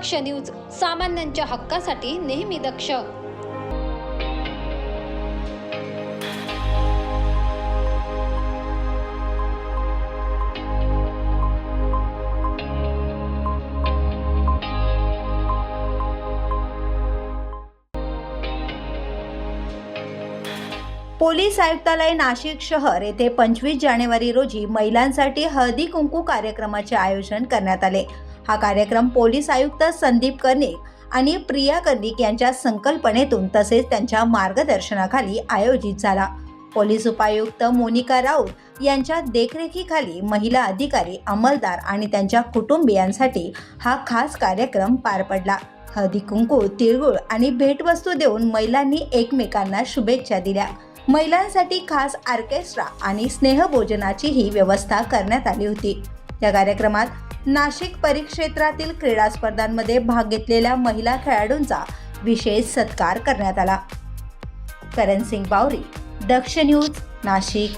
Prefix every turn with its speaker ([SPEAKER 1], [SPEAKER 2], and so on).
[SPEAKER 1] दक्ष news सामान्यांच्या हक्कासाठी नेहमी दक्ष.
[SPEAKER 2] पोलीस आयुक्तालय नाशिक शहर येथे पंचवीस जानेवारी रोजी महिलांसाठी हळदी कुंकू कार्यक्रमाचे आयोजन करण्यात आले. हा कार्यक्रम पोलीस आयुक्त संदीप कर्णिक आणि प्रिया कर्णिक यांच्या संकल्पनेतून तसेच त्यांच्या मार्गदर्शनाखाली आयोजित झाला. पोलीस उपायुक्त मोनिका राऊत यांच्या देखरेखीखाली महिला अधिकारी अंमलदार आणि त्यांच्या कुटुंबियांसाठी हा खास कार्यक्रम पार पडला. हळदी कुंकू तिळगुळ आणि भेटवस्तू देऊन महिलांनी एकमेकांना शुभेच्छा दिल्या. महिलांसाठी खास ऑर्केस्ट्रा आणि स्नेहभोजनाचीही व्यवस्था करण्यात आली होती. या कार्यक्रमात नाशिक परिक्षेत्रातील क्रीडा स्पर्धांमध्ये भाग घेतलेल्या महिला खेळाडूंचा विशेष सत्कार करण्यात आला. करण सिंग बावरी दक्ष न्यूज नाशिक.